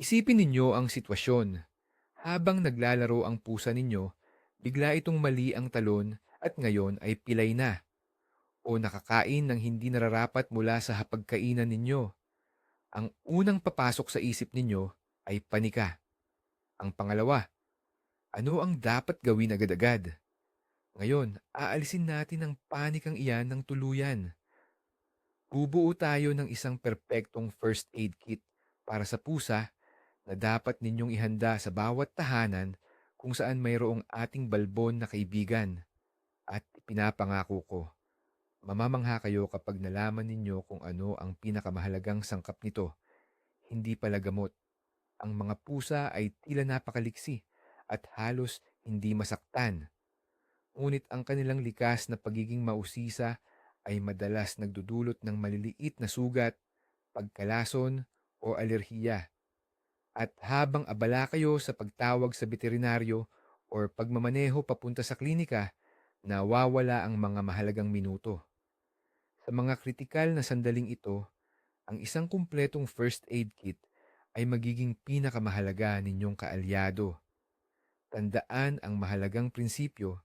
Isipin ninyo ang sitwasyon. Habang naglalaro ang pusa ninyo, bigla itong mali ang talon at ngayon ay pilay na o nakakain ng hindi nararapat mula sa hapagkainan ninyo. Ang unang papasok sa isip ninyo ay panika. Ang pangalawa, ano ang dapat gawin agad-agad? Ngayon, aalisin natin ang panikang iyan ng tuluyan. Bubuo tayo ng isang perpektong first aid kit para sa pusa na dapat ninyong ihanda sa bawat tahanan kung saan mayroong ating balbon na kaibigan. At pinapangako ko, mamamangha kayo kapag nalaman ninyo kung ano ang pinakamahalagang sangkap nito. Hindi pala gamot. Ang mga pusa ay tila napakaliksi at halos hindi masaktan. Ngunit ang kanilang likas na pagiging mausisa ay madalas nagdudulot ng maliliit na sugat, pagkalason o alerhiya. At habang abala kayo sa pagtawag sa veterinaryo or pagmamaneho papunta sa klinika, nawawala ang mga mahalagang minuto. Sa mga kritikal na sandaling ito, ang isang kumpletong first aid kit ay magiging pinakamahalaga ninyong kaalyado. Tandaan ang mahalagang prinsipyo,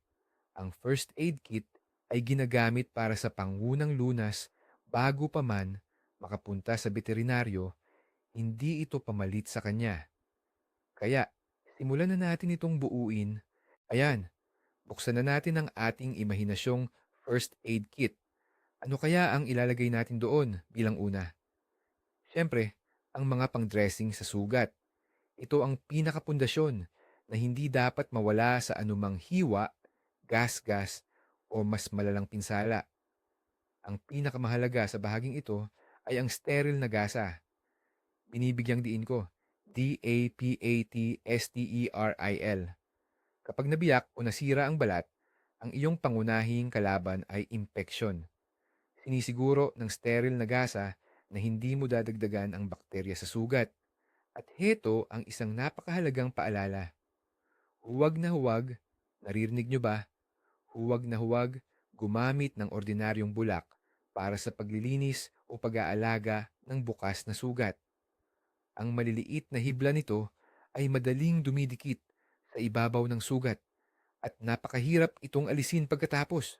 ang first aid kit ay ginagamit para sa pangunang lunas bago pa man makapunta sa veterinaryo, hindi ito pamalit sa kanya. Kaya, simulan na natin itong buuin. Ayan, buksan na natin ang ating imahinasyong first aid kit. Ano kaya ang ilalagay natin doon bilang una? Siyempre, ang mga pang-dressing sa sugat. Ito ang pinakapundasyon na hindi dapat mawala sa anumang hiwa, gas-gas o mas malalang pinsala. Ang pinakamahalaga sa bahaging ito ay ang sterile na gasa. Binibigyang diin ko, D-A-P-A-T-S-T-E-R-I-L. Kapag nabiyak o nasira ang balat, ang iyong pangunahing kalaban ay impeksyon. Sinisiguro ng sterile na gasa na hindi mo dadagdagan ang bakterya sa sugat. At heto ang isang napakahalagang paalala. Huwag na huwag, naririnig nyo ba? Huwag na huwag gumamit ng ordinaryong bulak para sa paglilinis o pag-aalaga ng bukas na sugat. Ang maliliit na hibla nito ay madaling dumidikit sa ibabaw ng sugat at napakahirap itong alisin pagkatapos.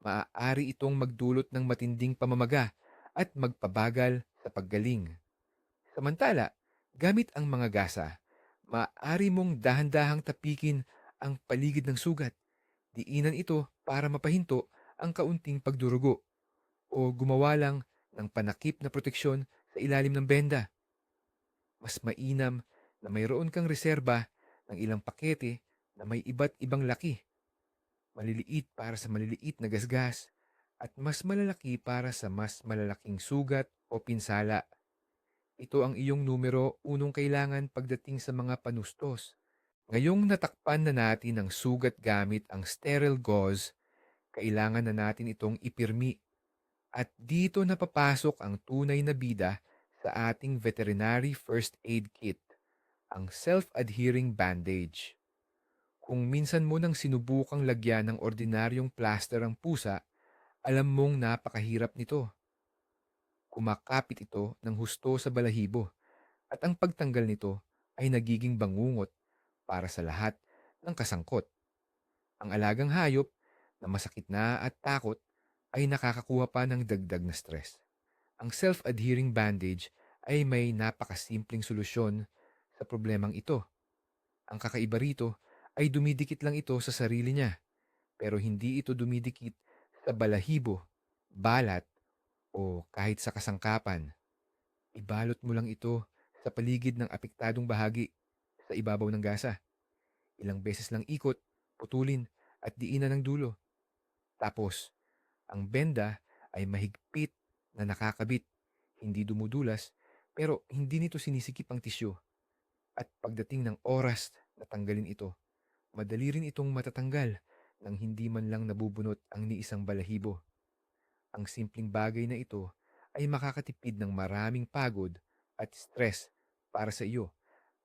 Maaari itong magdulot ng matinding pamamaga at magpabagal sa paggaling. Samantala, gamit ang mga gasa, maaari mong dahan-dahang tapikin ang paligid ng sugat. Diinan ito para mapahinto ang kaunting pagdurugo o gumawa lang ng panakip na proteksyon sa ilalim ng benda. Mas mainam na mayroon kang reserba ng ilang pakete na may iba't ibang laki. Maliliit para sa maliliit na gasgas at mas malalaki para sa mas malalaking sugat o pinsala. Ito ang iyong numero unong kailangan pagdating sa mga panustos. Ngayong natakpan na natin ang sugat gamit ang sterile gauze, kailangan na natin itong ipirmi. At dito napapasok ang tunay na bida sa ating veterinary first aid kit, ang self-adhering bandage. Kung minsan mo nang sinubukang lagyan ng ordinaryong plaster ang pusa, alam mong napakahirap nito. Kumakapit ito ng husto sa balahibo at ang pagtanggal nito ay nagiging bangungot para sa lahat ng kasangkot. Ang alagang hayop na masakit na at takot ay nakakakuha pa ng dagdag na stress. Ang self-adhering bandage ay may napakasimpleng solusyon sa problemang ito. Ang kakaiba rito ay dumidikit lang ito sa sarili niya, pero hindi ito dumidikit sa balahibo, balat, o kahit sa kasangkapan. Ibalot mo lang ito sa paligid ng apektadong bahagi sa ibabaw ng gasa. Ilang beses lang ikot, putulin, at diinan ng dulo. Tapos, ang benda ay mahigpit na nakakabit, hindi dumudulas, pero hindi nito sinisikip ang tisyo. At pagdating ng oras na tanggalin ito, madali rin itong matatanggal nang hindi man lang nabubunot ang ni isang balahibo. Ang simpleng bagay na ito ay makakatipid ng maraming pagod at stress para sa iyo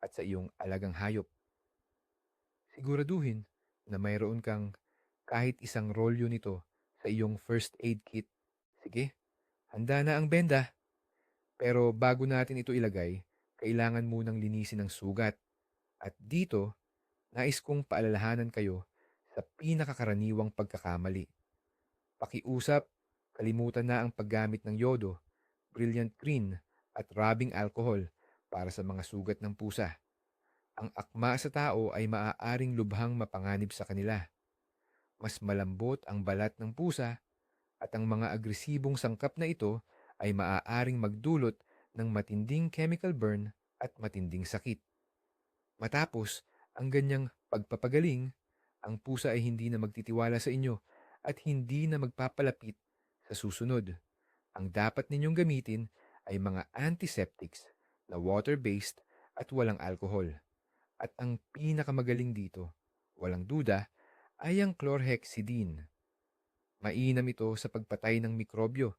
at sa iyong alagang hayop. Siguraduhin na mayroon kang kahit isang rolyo nito sa iyong first aid kit. Sige, handa na ang benda. Pero bago natin ito ilagay, kailangan munang linisin ang sugat. At dito, nais kong paalalahanan kayo sa pinakakaraniwang pagkakamali. Pakiusap, kalimutan na ang paggamit ng yodo, brilliant green at rubbing alcohol para sa mga sugat ng pusa. Ang akma sa tao ay maaaring lubhang mapanganib sa kanila. Mas malambot ang balat ng pusa at ang mga agresibong sangkap na ito ay maaaring magdulot ng matinding chemical burn at matinding sakit. Matapos ang ganyang pagpapagaling, ang pusa ay hindi na magtitiwala sa inyo at hindi na magpapalapit sa susunod. Ang dapat ninyong gamitin ay mga antiseptics na water-based at walang alcohol. At ang pinakamagaling dito, walang duda, ay ang chlorhexidine. Mainam ito sa pagpatay ng mikrobyo,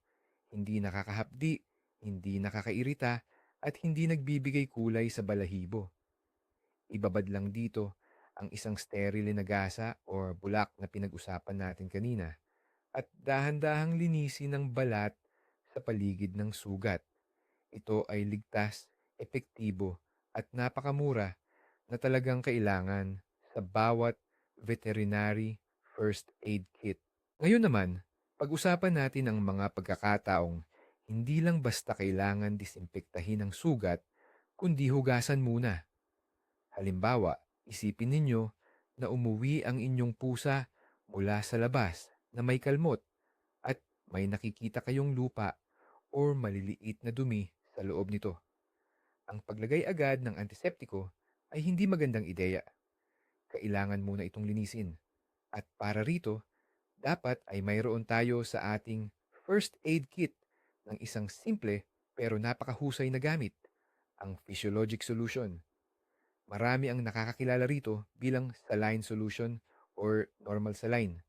hindi nakakahapdi, hindi nakakairita, at hindi nagbibigay kulay sa balahibo. Ibabad lang dito ang isang sterile na gasa or bulak na pinag-usapan natin kanina at dahan-dahang linisin ng balat sa paligid ng sugat. Ito ay ligtas, epektibo at napakamura na talagang kailangan sa bawat veterinary first aid kit. Ngayon naman, pag-usapan natin ang mga pagkakataong hindi lang basta kailangan disimpektahin ang sugat, kundi hugasan muna. Halimbawa, isipin ninyo na umuwi ang inyong pusa mula sa labas na may kalmot at may nakikita kayong lupa or maliliit na dumi sa loob nito. Ang paglagay agad ng antiseptiko ay hindi magandang ideya. Kailangan muna itong linisin. At para rito, dapat ay mayroon tayo sa ating first aid kit ng isang simple pero napakahusay na gamit, ang physiologic solution. Marami ang nakakakilala rito bilang saline solution or normal saline.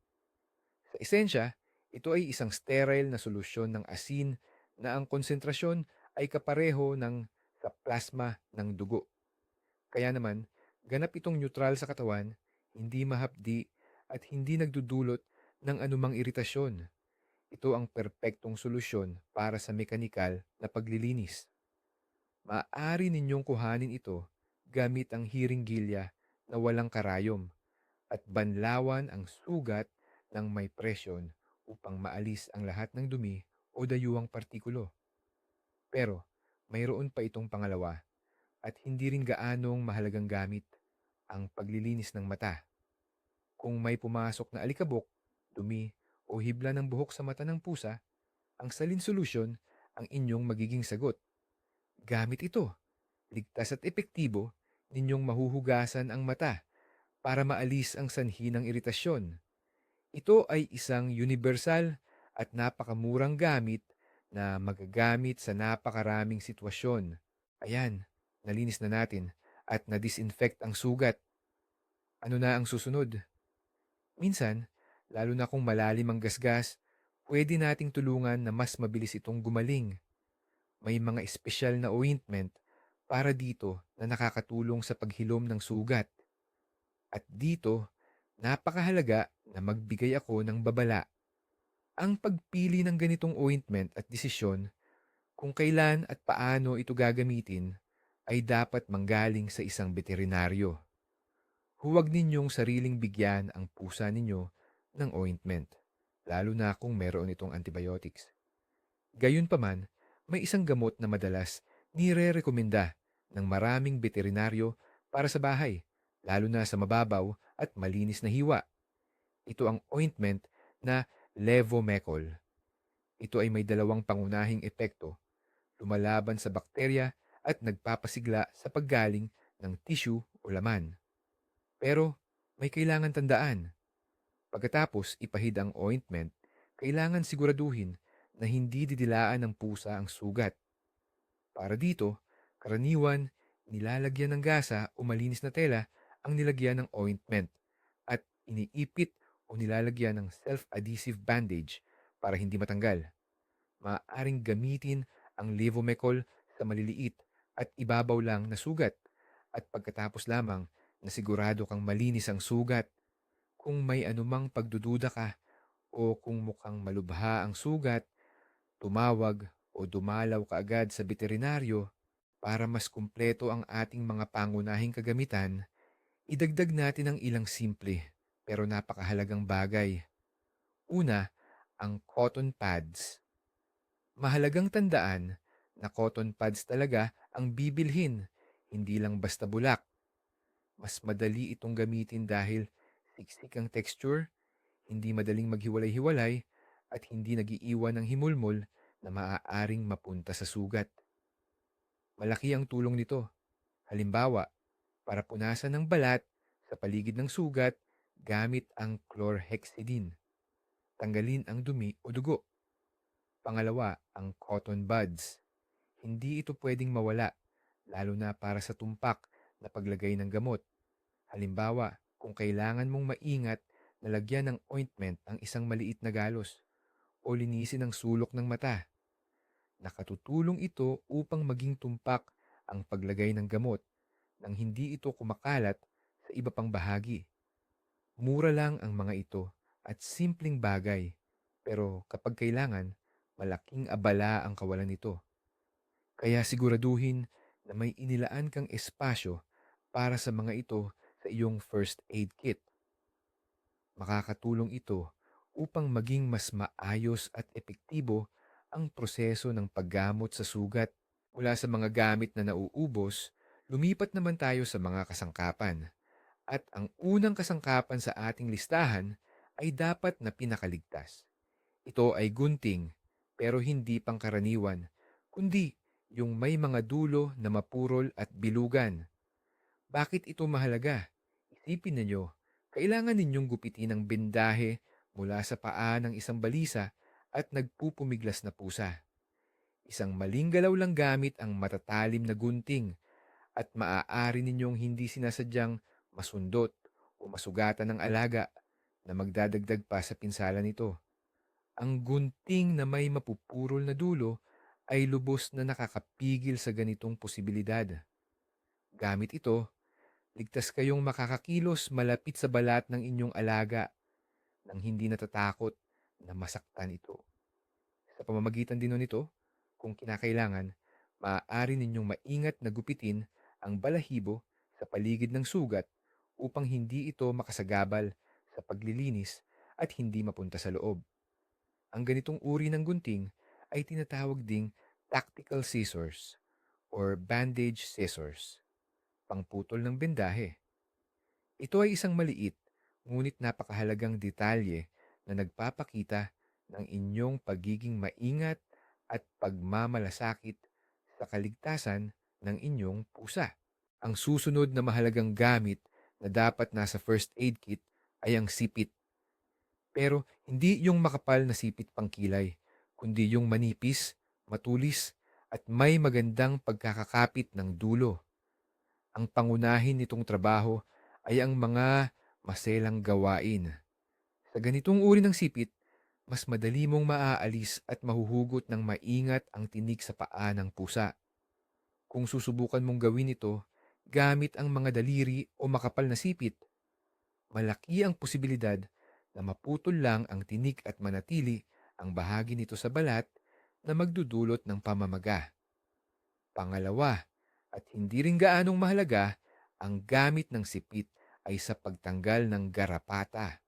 Sa esensya, ito ay isang sterile na solusyon ng asin na ang konsentrasyon ay kapareho ng sa plasma ng dugo. Kaya naman, ganap itong neutral sa katawan, hindi mahapdi at hindi nagdudulot ng anumang iritasyon. Ito ang perpektong solusyon para sa mekanikal na paglilinis. Maaari ninyong kuhanin ito gamit ang hiringgilya na walang karayom at banlawan ang sugat ng may presyon upang maalis ang lahat ng dumi o dayuang partikulo. Pero mayroon pa itong pangalawa at hindi rin gaanong mahalagang gamit ang paglilinis ng mata. Kung may pumasok na alikabok, dumi o hibla ng buhok sa mata ng pusa, ang salin solution ang inyong magiging sagot. Gamit ito, ligtas at epektibo, ninyong mahuhugasan ang mata para maalis ang sanhi ng iritasyon. Ito ay isang universal at napakamurang gamit na magagamit sa napakaraming sitwasyon. Ayan, nalinis na natin at na-disinfect ang sugat. Ano na ang susunod? Minsan, lalo na kung malalim ang gasgas, pwede nating tulungan na mas mabilis itong gumaling. May mga espesyal na ointment para dito na nakakatulong sa paghilom ng sugat. At dito, napakahalaga na magbigay ako ng babala. Ang pagpili ng ganitong ointment at desisyon kung kailan at paano ito gagamitin ay dapat manggaling sa isang veterinaryo. Huwag ninyong sariling bigyan ang pusa ninyo ng ointment, lalo na kung meron itong antibiotics. Gayunpaman, may isang gamot na madalas nire-rekomenda ng maraming veterinaryo para sa bahay, lalo na sa mababaw at malinis na hiwa. Ito ang ointment na levomecol. Ito ay may dalawang pangunahing epekto, lumalaban sa bakterya at nagpapasigla sa paggaling ng tissue o laman. Pero may kailangan tandaan. Pagkatapos ipahid ang ointment, kailangan siguraduhin na hindi didilaan ng pusa ang sugat. Para dito, karaniwan, nilalagyan ng gasa o malinis na tela ang nilagyan ng ointment at iniipit o nilalagyan ng self-adhesive bandage para hindi matanggal. Maaaring gamitin ang levomecol sa maliliit at ibabaw lang na sugat at pagkatapos lamang na sigurado kang malinis ang sugat. Kung may anumang pagdududa ka o kung mukhang malubha ang sugat, tumawag o dumalaw ka agad sa veterinaryo Para mas kumpleto ang ating mga pangunahing kagamitan, idagdag natin ang ilang simple pero napakahalagang bagay. Una, ang cotton pads. Mahalagang tandaan na cotton pads talaga ang bibilhin, hindi lang basta bulak. Mas madali itong gamitin dahil siksik ang texture, hindi madaling maghiwalay-hiwalay, at hindi nagiiwan ng himulmol na maaaring mapunta sa sugat. Malaki ang tulong nito. Halimbawa, para punasan ng balat sa paligid ng sugat gamit ang chlorhexidine. Tanggalin ang dumi o dugo. Pangalawa, ang cotton buds. Hindi ito pwedeng mawala, lalo na para sa tumpak na paglagay ng gamot. Halimbawa, kung kailangan mong maingat na lagyan ng ointment ang isang maliit na galos o linisin ang sulok ng mata. Nakatutulong ito upang maging tumpak ang paglagay ng gamot nang hindi ito kumakalat sa iba pang bahagi. Mura lang ang mga ito at simpleng bagay, pero kapag kailangan, malaking abala ang kawalan nito. Kaya siguraduhin na may inilaan kang espasyo para sa mga ito sa iyong first aid kit. Makakatulong ito upang maging mas maayos at epektibo ang proseso ng paggamot sa sugat. Mula sa mga gamit na nauubos, lumipat naman tayo sa mga kasangkapan. At ang unang kasangkapan sa ating listahan ay dapat na pinakaligtas. Ito ay gunting, pero hindi pangkaraniwan, kundi yung may mga dulo na mapurol at bilugan. Bakit ito mahalaga? Isipin ninyo, kailangan ninyong gupitin ang bendahe mula sa paa ng isang balisa at nagpupumiglas na pusa. Isang maling galaw lang gamit ang matatalim na gunting at maaari ninyong hindi sinasadyang masundot o masugatan ng alaga na magdadagdag pa sa pinsala nito. Ang gunting na may mapupurol na dulo ay lubos na nakakapigil sa ganitong posibilidad. Gamit ito, ligtas kayong makakakilos malapit sa balat ng inyong alaga nang hindi natatakot na masaktan ito. Sa pamamagitan din nito, kung kinakailangan, maaari ninyong maingat na gupitin ang balahibo sa paligid ng sugat upang hindi ito makasagabal sa paglilinis at hindi mapunta sa loob. Ang ganitong uri ng gunting ay tinatawag ding tactical scissors or bandage scissors, pangputol ng bendahe. Ito ay isang maliit ngunit napakahalagang detalye na nagpapakita ng inyong pagiging maingat at pagmamalasakit sa kaligtasan ng inyong pusa. Ang susunod na mahalagang gamit na dapat nasa first aid kit ay ang sipit. Pero hindi yung makapal na sipit pangkilay, kundi yung manipis, matulis, at may magandang pagkakakapit ng dulo. Ang pangunahin nitong trabaho ay ang mga maselang gawain. Sa ganitong uri ng sipit, mas madali mong maaalis at mahuhugot ng maingat ang tinik sa paa ng pusa. Kung susubukan mong gawin ito gamit ang mga daliri o makapal na sipit, malaki ang posibilidad na maputol lang ang tinik at manatili ang bahagi nito sa balat na magdudulot ng pamamaga. Pangalawa, at hindi rin gaanong mahalaga, ang gamit ng sipit ay sa pagtanggal ng garapata.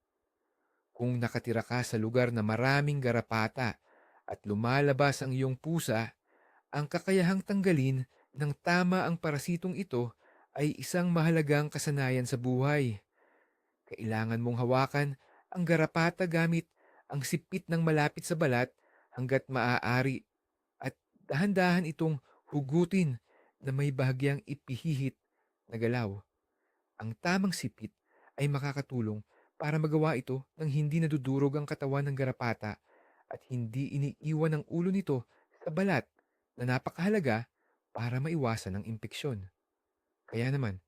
Kung nakatira ka sa lugar na maraming garapata at lumalabas ang iyong pusa, ang kakayahang tanggalin ng tama ang parasitong ito ay isang mahalagang kasanayan sa buhay. Kailangan mong hawakan ang garapata gamit ang sipit ng malapit sa balat hanggat maaari at dahan-dahan itong hugutin na may bahagyang ipihihit na galaw. Ang tamang sipit ay makakatulong para magawa ito nang hindi nadudurog ang katawan ng garapata at hindi iniiwan ang ulo nito sa balat na napakahalaga para maiwasan ang impeksyon. Kaya naman,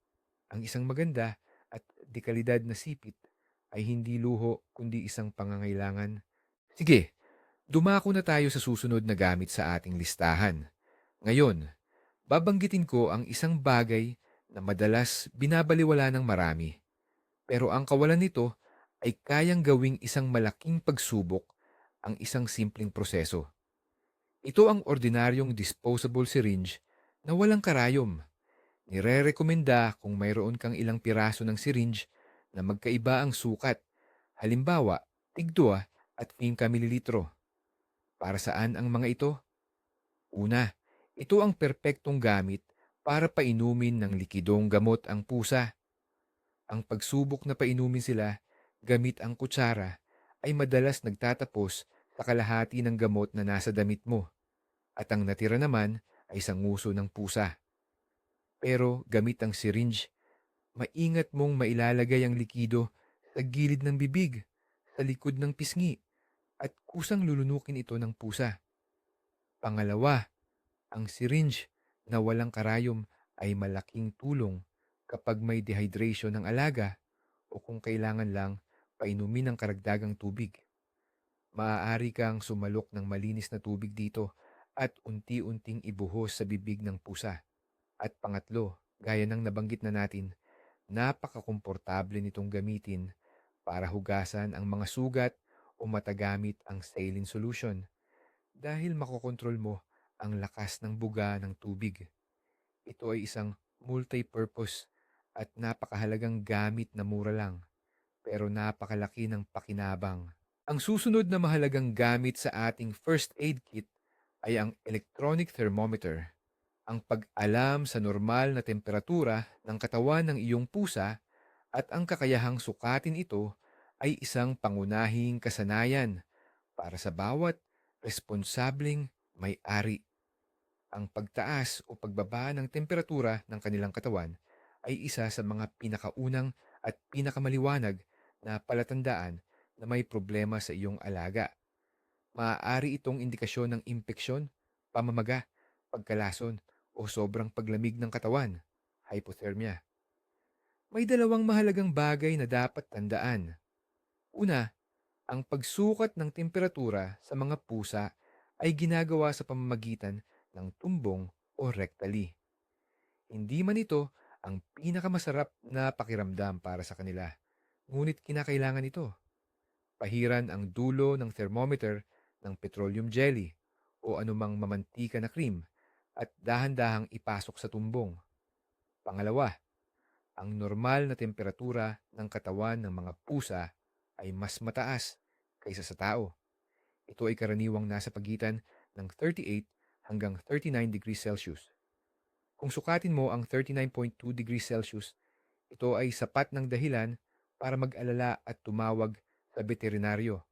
ang isang maganda at dekalidad na sipit ay hindi luho kundi isang pangangailangan. Sige, dumako na tayo sa susunod na gamit sa ating listahan. Ngayon, babanggitin ko ang isang bagay na madalas binabaliwala ng marami. Pero ang kawalan nito ay kayang gawing isang malaking pagsubok ang isang simpleng proseso. Ito ang ordinaryong disposable syringe na walang karayom. Nire-rekomenda kung mayroon kang ilang piraso ng syringe na magkaiba ang sukat. Halimbawa, tig-2 at 5 mililitro. Para saan ang mga ito? Una, ito ang perpektong gamit para painumin ng likidong gamot ang pusa. Ang pagsubok na painumin sila gamit ang kutsara ay madalas nagtatapos sa kalahati ng gamot na nasa damit mo at ang natira naman ay sanguso ng pusa. Pero gamit ang syringe, maingat mong mailalagay ang likido sa gilid ng bibig, sa likod ng pisngi, at kusang lulunukin ito ng pusa. Pangalawa, ang syringe na walang karayom ay malaking tulong kapag may dehydration ng alaga o kung kailangan lang painumin ng karagdagang tubig. Maaari kang sumalok ng malinis na tubig dito at unti-unting ibuhos sa bibig ng pusa. At pangatlo, gaya ng nabanggit na natin, napakakomportable nitong gamitin para hugasan ang mga sugat o matagamit ang saline solution dahil makokontrol mo ang lakas ng buga ng tubig. Ito ay isang multi-purpose at napakahalagang gamit na mura lang pero napakalaki ng pakinabang. Ang susunod na mahalagang gamit sa ating first aid kit ay ang electronic thermometer. Ang pag-alam sa normal na temperatura ng katawan ng iyong pusa at ang kakayahang sukatin ito ay isang pangunahing kasanayan para sa bawat responsableng may-ari. Ang pagtaas o pagbaba ng temperatura ng kanilang katawan ay isa sa mga pinakaunang at pinakamaliwanag na palatandaan na may problema sa iyong alaga. Maaari itong indikasyon ng impeksyon, pamamaga, pagkalason o sobrang paglamig ng katawan, hypothermia. May dalawang mahalagang bagay na dapat tandaan. Una, ang pagsukat ng temperatura sa mga pusa ay ginagawa sa pamamagitan ng tumbong o rectally. Hindi man ito ang pinakamasarap na pakiramdam para sa kanila, ngunit kinakailangan ito. Pahiran ang dulo ng thermometer ng petroleum jelly o anumang mamantika na cream at dahan-dahang ipasok sa tumbong. Pangalawa, ang normal na temperatura ng katawan ng mga pusa ay mas mataas kaysa sa tao. Ito ay karaniwang nasa pagitan ng 38 hanggang 39 degrees Celsius. Kung sukatin mo ang 39.2 degrees Celsius, ito ay sapat ng dahilan para mag-alala at tumawag sa veterinaryo.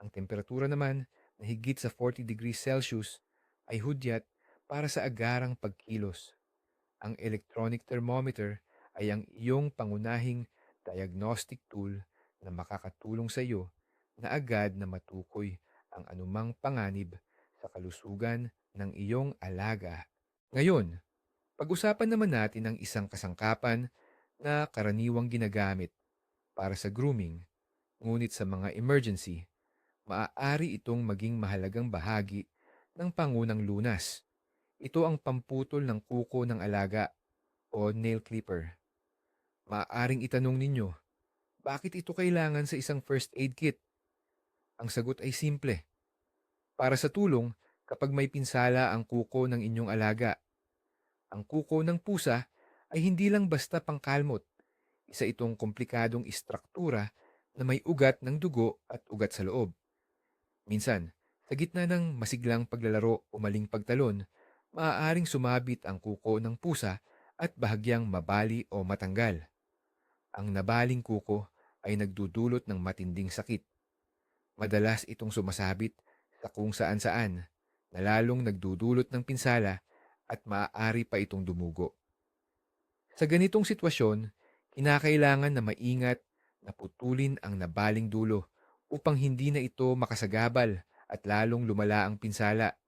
Ang temperatura naman na higit sa 40 degrees Celsius ay hudyat para sa agarang pagkilos. Ang electronic thermometer ay ang iyong pangunahing diagnostic tool na makakatulong sa iyo na agad na matukoy ang anumang panganib sa kalusugan ng iyong alaga. Ngayon, pag-usapan naman natin ang isang kasangkapan na karaniwang ginagamit para sa grooming, ngunit sa mga emergency, maaari itong maging mahalagang bahagi ng pangunang lunas. Ito ang pamputol ng kuko ng alaga o nail clipper. Maaaring itanong ninyo, bakit ito kailangan sa isang first aid kit? Ang sagot ay simple. Para sa tulong kapag may pinsala ang kuko ng inyong alaga ang kuko ng pusa ay hindi lang basta pangkalmot. Isa itong komplikadong istruktura na may ugat ng dugo at ugat sa loob. Minsan, sa gitna ng masiglang paglalaro o maling pagtalon, maaaring sumabit ang kuko ng pusa at bahagyang mabali o matanggal. Ang nabaling kuko ay nagdudulot ng matinding sakit. Madalas itong sumasabit sa kung saan-saan, na lalong nagdudulot ng pinsala at maaari pa itong dumugo. Sa ganitong sitwasyon, kinakailangan na maingat na putulin ang nabaling dulo upang hindi na ito makasagabal at lalong lumala ang pinsala.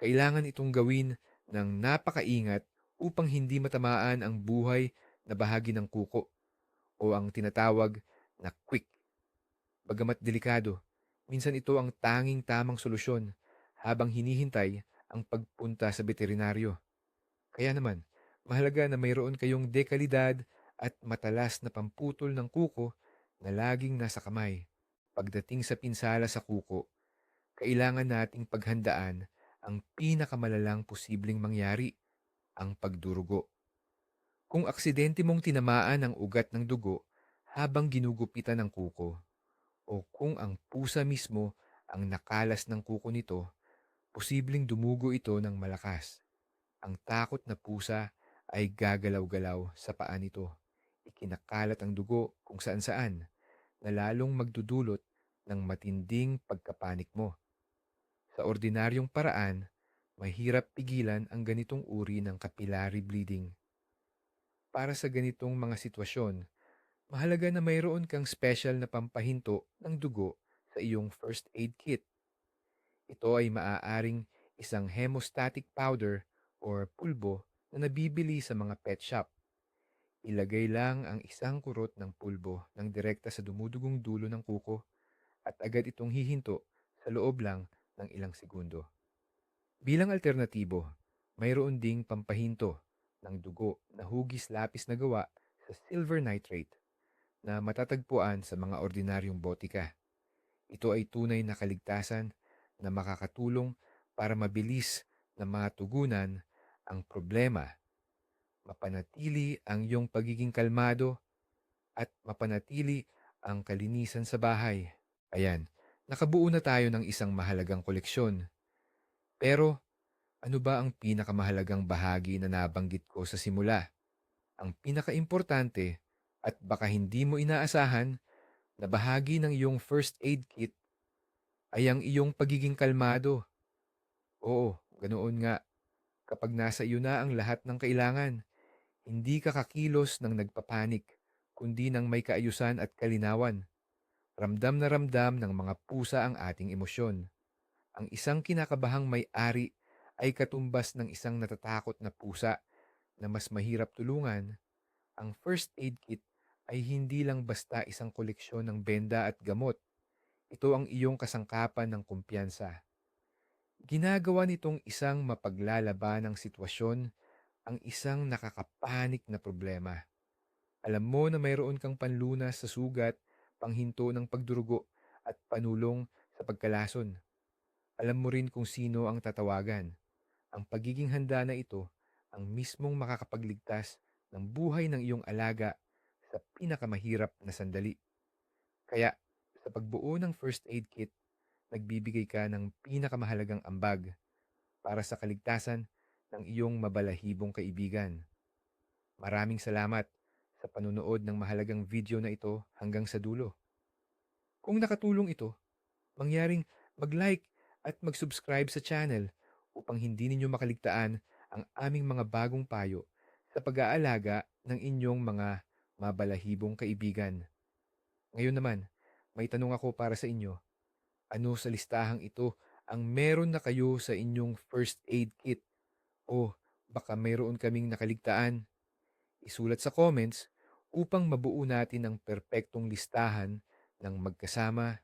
Kailangan itong gawin ng napakaingat upang hindi matamaan ang buhay na bahagi ng kuko o ang tinatawag na quick. Bagamat delikado, minsan ito ang tanging tamang solusyon habang hinihintay ang pagpunta sa veterinaryo. Kaya naman, mahalaga na mayroon kayong dekalidad at matalas na pamputol ng kuko na laging nasa kamay. Pagdating sa pinsala sa kuko, kailangan nating paghandaan ang pinakamalalang posibleng mangyari ang pagdurugo. Kung aksidente mong tinamaan ang ugat ng dugo habang ginugupitan ng kuko, o kung ang pusa mismo ang nakalas ng kuko nito, posibleng dumugo ito ng malakas. Ang takot na pusa ay gagalaw-galaw sa paa nito. Ikinakalat ang dugo kung saan-saan na lalong magdudulot ng matinding pagkapanik mo. Sa ordinaryong paraan, mahirap pigilan ang ganitong uri ng capillary bleeding. Para sa ganitong mga sitwasyon, mahalaga na mayroon kang special na pampahinto ng dugo sa iyong first aid kit. Ito ay maaaring isang hemostatic powder or pulbo na nabibili sa mga pet shop. Ilagay lang ang isang kurot ng pulbo ng direkta sa dumudugong dulo ng kuko at agad itong hihinto sa loob lang ng ilang segundo. Bilang alternatibo, mayroon ding pampahinto ng dugo na hugis lapis na gawa sa silver nitrate na matatagpuan sa mga ordinaryong botika. Ito ay tunay na kaligtasan na makakatulong para mabilis na matugunan ang problema, mapanatili ang iyong pagiging kalmado, at mapanatili ang kalinisan sa bahay. Ayan, nakabuo na tayo ng isang mahalagang koleksyon. Pero, ano ba ang pinakamahalagang bahagi na nabanggit ko sa simula? Ang pinakaimportante at baka hindi mo inaasahan na bahagi ng iyong first aid kit ay ang iyong pagiging kalmado. Oo, ganoon nga. Kapag nasa iyo na ang lahat ng kailangan, hindi ka kakilos ng nagpapanik, kundi ng may kaayusan at kalinawan. Ramdam na ramdam ng mga pusa ang ating emosyon. Ang isang kinakabahang may-ari ay katumbas ng isang natatakot na pusa na mas mahirap tulungan. Ang first aid kit ay hindi lang basta isang koleksyon ng benda at gamot. Ito ang iyong kasangkapan ng kumpiyansa. Ginagawa nitong isang mapaglalaban ng sitwasyon ang isang nakakapanik na problema. Alam mo na mayroon kang panlunas sa sugat, panghinto ng pagdurugo at panulong sa pagkalason. Alam mo rin kung sino ang tatawagan. Ang pagiging handa na ito ang mismong makakapagligtas ng buhay ng iyong alaga sa pinakamahirap na sandali. Kaya sa pagbuo ng first aid kit, nagbibigay ka ng pinakamahalagang ambag para sa kaligtasan ng iyong mabalahibong kaibigan. Maraming salamat sa panunood ng mahalagang video na ito hanggang sa dulo. Kung nakatulong ito, mangyaring mag-like at mag-subscribe sa channel upang hindi ninyo makaligtaan ang aming mga bagong payo sa pag-aalaga ng inyong mga mabalahibong kaibigan. Ngayon naman, may tanong ako para sa inyo. Ano sa listahang ito ang meron na kayo sa inyong first aid kit? O baka mayroon kaming nakaligtaan? Isulat sa comments upang mabuo natin ang perpektong listahan ng magkasama